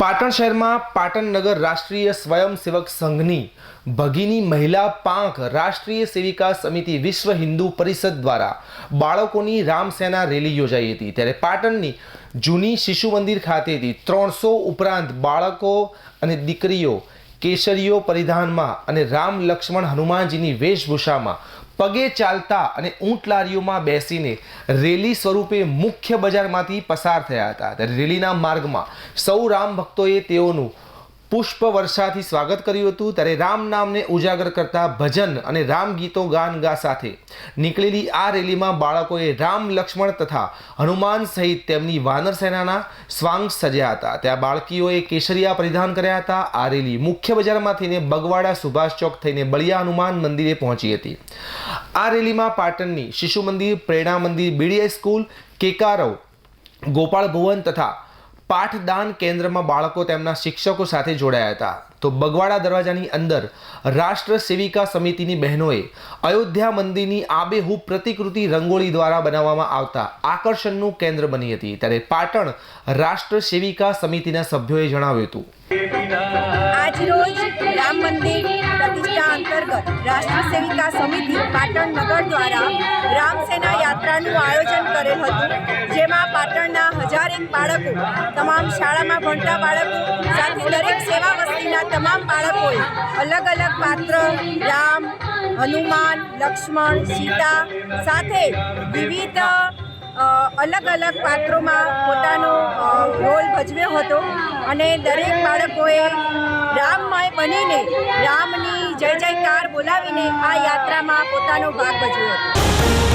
પાટણ શહેરમાં પાટણનગર રાષ્ટ્રીય સ્વયંસેવક સંઘની ભગીની મહિલા પાંખ રાષ્ટ્રીય સેવિકા સમિતિ વિશ્વ હિન્દુ પરિષદ દ્વારા બાળકોની રામસેના રેલી યોજાઈ હતી. ત્યારે પાટણની જૂની શિશુ મંદિર ખાતેથી ત્રણસો ઉપરાંત બાળકો અને દીકરીઓ કેસરીઓ પરિધાનમાં અને રામ લક્ષ્મણ હનુમાનજીની વેશભૂષામાં પગે ચાલતા અને ઊંટ લારીઓમાં બેસીને રેલી સ્વરૂપે મુખ્ય બજારમાંથી પસાર થયા હતા. ત્યારે રેલીના માર્ગમાં સૌ રામ ભક્તોએ તેઓનું પુષ્પ વર્ષાથી સ્વાગત કર્યું હતું. ત્યારે રામ નામને ઉજાગર કરતા ભજન અને રામ ગીતો ગાન ગા સાથે નીકળેલી આ રેલીમાં બાળકોએ રામ લક્ષ્મણ તથા હનુમાન સહિત તેમની વાનર સેનાના સ્વાંગ સજ્યા હતા. ત્યાં બાળકીઓએ કેસરિયા પરિધાન કર્યા હતા. આ રેલી મુખ્ય બજારમાં થઈને બગવાડા સુભાષ ચોક થઈને બળિયા હનુમાન મંદિરે પહોંચી હતી. આ રેલીમાં પાટણની શિશુ મંદિર, પ્રેરણા મંદિર બીડીએસ સ્કૂલ, કેકારવ ગોપાળ ભુવન તથા પાઠદાન કેન્દ્રમાં બાળકો તેમના શિક્ષકો સાથે જોડાયા હતા. તો બગવાડા દરવાજાની અંદર રાષ્ટ્ર સેવિકા સમિતિની બહેનોએ અયોધ્યા મંદિરની આબેહૂબ પ્રતિકૃતિ રંગોળી દ્વારા બનાવવામાં આવતા આકર્ષણનું કેન્દ્ર બની હતી. ત્યારે પાટણ રાષ્ટ્ર સેવિકા સમિતિના સભ્યોએ જણાવ્યું હતું. આજરોજ રામ મંદિર પ્રતિષ્ઠા અંતર્ગત રાષ્ટ્ર સેવિકા સમિતિ પાટણ નગર દ્વારા રામસેના યાત્રાનું આયોજન કરેલ હતું, જેમાં પાટણના હજારેક બાળકો, તમામ શાળામાં ભણતા બાળકો સાથે દરેક સેવા વસ્તીના તમામ બાળકોએ અલગ અલગ પાત્ર, રામ, હનુમાન, લક્ષ્મણ, સીતા સાથે વિવિધ અલગ અલગ પાત્રોમાં પોતાનો રોલ ભજવ્યો હતો. અને દરેક બાળકોએ રામમય બનીને રામની જય જયકાર બોલાવીને આ યાત્રામાં પોતાનો ભાગ ભજવ્યો. હતો